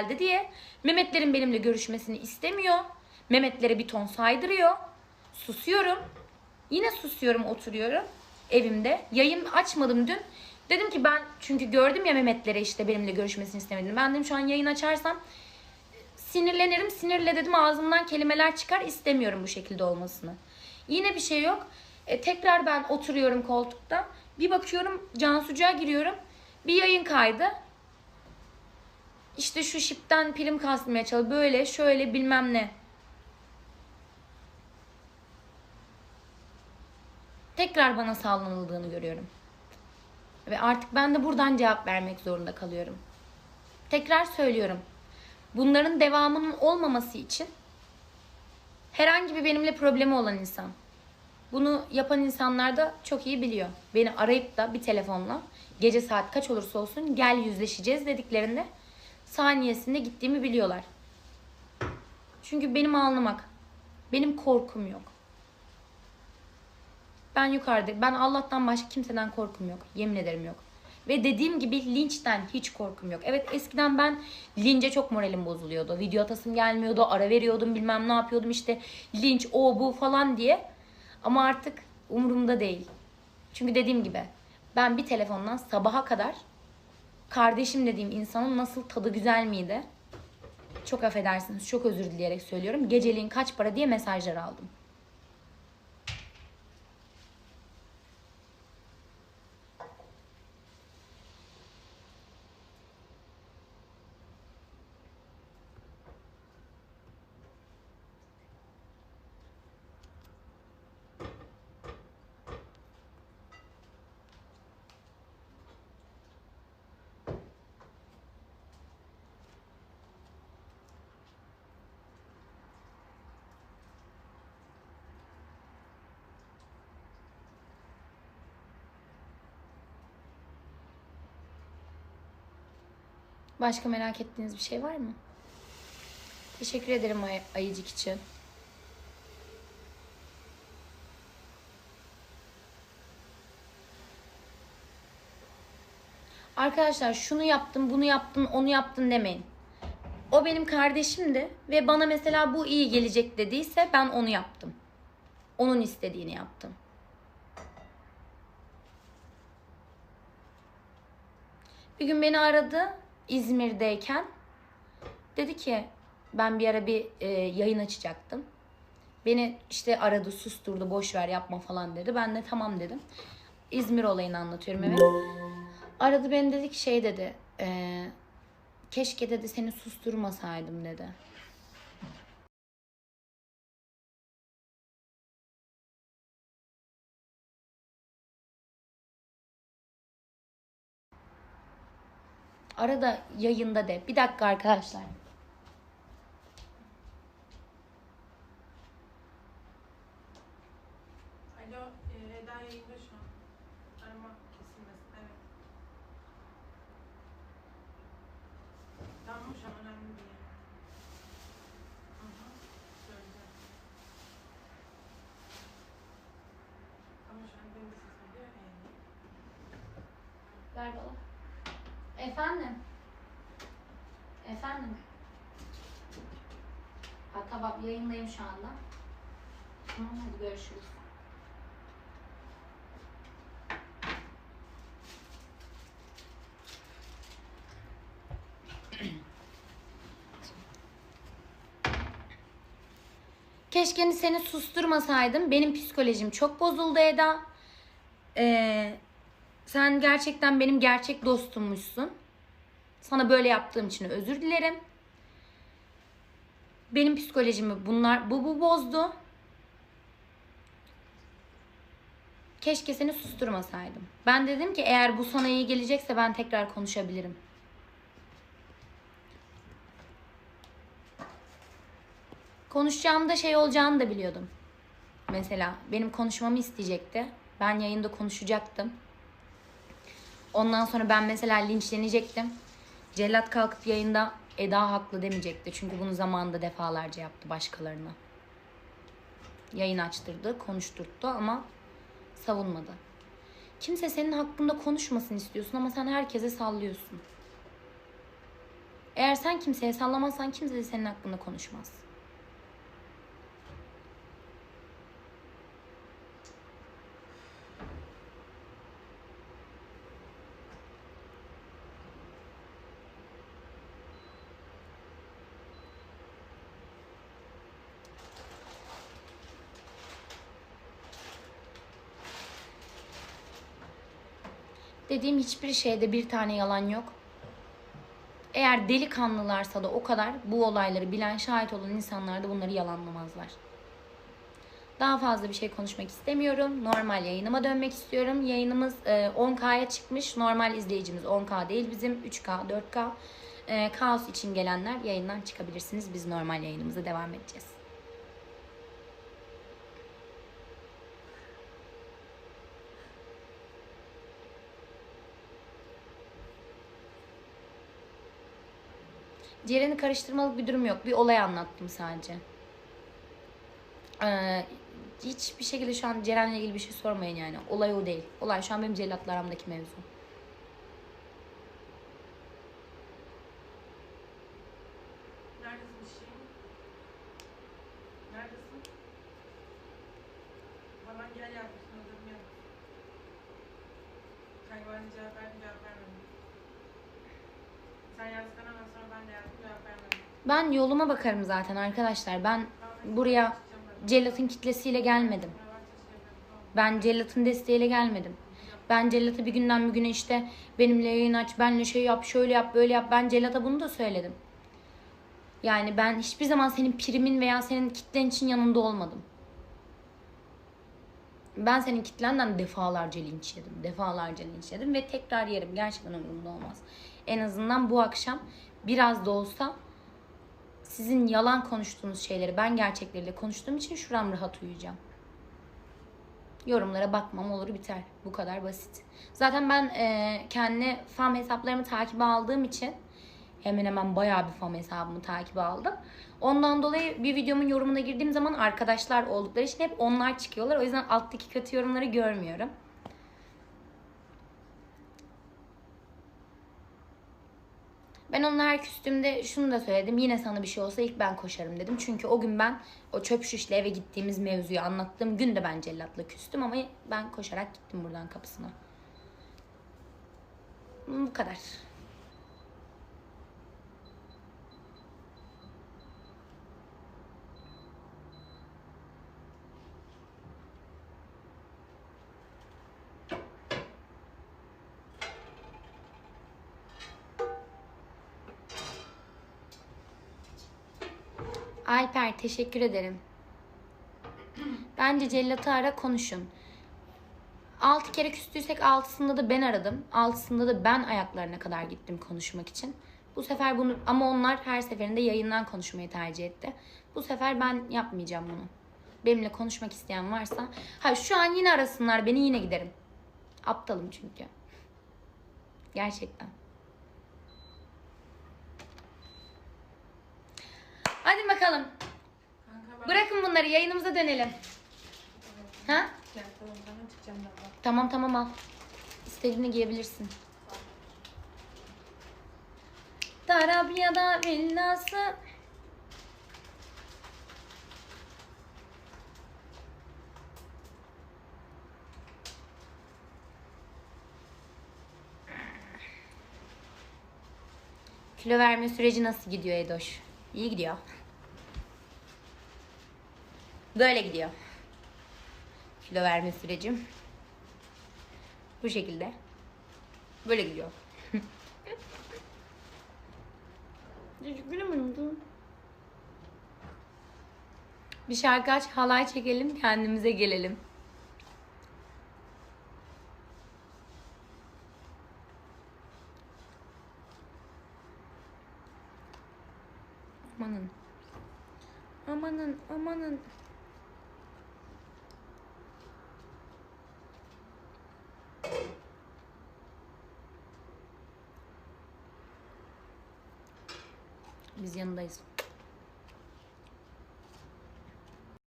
geldi diye Mehmetlerin benimle görüşmesini istemiyor. Mehmetlere bir ton saydırıyor. Susuyorum. Yine susuyorum oturuyorum evimde. Yayın açmadım dün. Dedim ki ben çünkü gördüm ya Mehmetlere işte benimle görüşmesini istemediğini. Ben dedim şu an yayın açarsam sinirlenirim. Sinirle dedim ağzımdan kelimeler çıkar. istemiyorum bu şekilde olmasını. Yine bir şey yok. E, tekrar ben oturuyorum koltukta. Bir bakıyorum Cansucuğa giriyorum. Bir yayın kaydı. İşte şu şipten prim kasmaya çalışıyor. Böyle şöyle bilmem ne. Tekrar bana sallanıldığını görüyorum. Ve artık ben de buradan cevap vermek zorunda kalıyorum. Tekrar söylüyorum. Bunların devamının olmaması için herhangi bir benimle problemi olan insan. Bunu yapan insanlar da çok iyi biliyor. Beni arayıp da bir telefonla gece saat kaç olursa olsun gel yüzleşeceğiz dediklerinde saniyesinde gittiğimi biliyorlar. Çünkü benim ağlamak, benim korkum yok. Ben yukarıda, ben Allah'tan başka kimseden korkum yok. Yemin ederim yok. Ve dediğim gibi linçten hiç korkum yok. Evet eskiden ben lince çok moralim bozuluyordu. Video atasım gelmiyordu, ara veriyordum bilmem ne yapıyordum işte linç o bu falan diye. Ama artık umurumda değil. Çünkü dediğim gibi ben bir telefondan sabaha kadar kardeşim dediğim insanın nasıl tadı güzel miydi? Çok affedersiniz, çok özür dileyerek söylüyorum. Geceliğin kaç para diye mesajlar aldım. Başka merak ettiğiniz bir şey var mı? Teşekkür ederim ay- ayıcık için. Arkadaşlar şunu yaptın, bunu yaptın, onu yaptın demeyin. O benim kardeşimdi ve bana mesela bu iyi gelecek dediyse ben onu yaptım. Onun istediğini yaptım. Bir gün beni aradı İzmir'deyken. Dedi ki ben bir ara bir e, yayın açacaktım. Beni işte aradı susturdu boş ver yapma falan dedi. Ben de tamam dedim. İzmir olayını anlatıyorum evet. Aradı beni dedi ki şey dedi. e, keşke dedi seni susturmasaydım dedi. Arada yayında de. Bir dakika arkadaşlar. Alo, e, Eda yayında şu an. Arama kesilmesin, evet. Tamam şu an önemli değil. Hı hı, söyleyeceğim. Ama şu an benim sesim geliyor ya yayında. Ver bana. Efendim? Efendim? Ha tamam yayındayım şu anda. Tamam hadi görüşürüz. Keşke seni susturmasaydım. Benim psikolojim çok bozuldu Eda. Ee, sen gerçekten benim gerçek dostummuşsun. Sana böyle yaptığım için özür dilerim. Benim psikolojimi bunlar bu bu bozdu. Keşke seni susturmasaydım. Ben dedim ki eğer bu sana iyi gelecekse ben tekrar konuşabilirim. Konuşacağımda şey olacağını da biliyordum. Mesela benim konuşmamı isteyecekti. Ben yayında konuşacaktım. Ondan sonra ben mesela linçlenecektim. Cellat kalkıp yayında Eda haklı demeyecekti. Çünkü bunu zamanında defalarca yaptı başkalarına. Yayın açtırdı, konuşturttu ama savunmadı. Kimse senin hakkında konuşmasın istiyorsun ama sen herkese sallıyorsun. Eğer sen kimseye sallamazsan kimse de senin hakkında konuşmaz. Dediğim hiçbir şeyde bir tane yalan yok. Eğer delikanlılarsa da o kadar bu olayları bilen, şahit olan insanlar da bunları yalanlamazlar. Daha fazla bir şey konuşmak istemiyorum. Normal yayınıma dönmek istiyorum. Yayınımız e, 10K'ya çıkmış. Normal izleyicimiz 10K değil bizim 3K, 4K. E, kaos için gelenler yayından çıkabilirsiniz. Biz normal yayınımıza devam edeceğiz. Ceren'i karıştırmalık bir durum yok. Bir olay anlattım sadece. Ee, hiçbir şekilde şu an Ceren'le ilgili bir şey sormayın yani. Olay o değil. Olay şu an benim cellatla aramdaki mevzu. Sen sonra ben yoluma bakarım zaten arkadaşlar. Ben buraya cellatın kitlesiyle gelmedim. Ben cellatın desteğiyle gelmedim. Ben cellata bir günden bir güne işte benimle yayın aç, benle şey yap, şöyle yap, böyle yap. Ben cellata bunu da söyledim. Yani ben hiçbir zaman senin primin veya senin kitlen için yanında olmadım. Ben senin kitlenden defalarca linç yedim. Defalarca linç yedim ve tekrar yerim. Gerçekten umurumda olmaz. En azından bu akşam biraz da olsa sizin yalan konuştuğunuz şeyleri ben gerçekleriyle konuştuğum için şuram rahat uyuyacağım. Yorumlara bakmam olur biter. Bu kadar basit. Zaten ben e, kendi fam hesaplarımı takibe aldığım için hemen hemen bayağı bir fam hesabımı takibe aldım. Ondan dolayı bir videomun yorumuna girdiğim zaman arkadaşlar oldukları için hep onlar çıkıyorlar. O yüzden alttaki kötü yorumları görmüyorum. Ben onunla her küstüğümde şunu da söyledim. Yine sana bir şey olsa ilk ben koşarım dedim. Çünkü o gün ben o çöp şişle eve gittiğimiz mevzuyu anlattığım gün de ben cellatla küstüm ama ben koşarak gittim buradan kapısına. Bu kadar. Alper teşekkür ederim. Bence cellatı ara konuşun. 6 kere küstüysek altısında da ben aradım. Altısında da ben ayaklarına kadar gittim konuşmak için. Bu sefer bunu ama onlar her seferinde yayından konuşmayı tercih etti. Bu sefer ben yapmayacağım bunu. Benimle konuşmak isteyen varsa. Ha şu an yine arasınlar beni yine giderim. Aptalım çünkü. Gerçekten. Hadi bakalım. Kanka ben... Bırakın bunları yayınımıza dönelim. Ha? Tamam ben çıkacağım daha. Tamam tamam al. İstediğini giyebilirsin. Tarabya'da villası. Kilo verme süreci nasıl gidiyor Edoş? İyi gidiyor. Böyle gidiyor. Kilo verme sürecim. Bu şekilde. Böyle gidiyor. Bir şarkı aç, halay çekelim, kendimize gelelim. Amanın. Amanın, amanın. Biz yanındayız.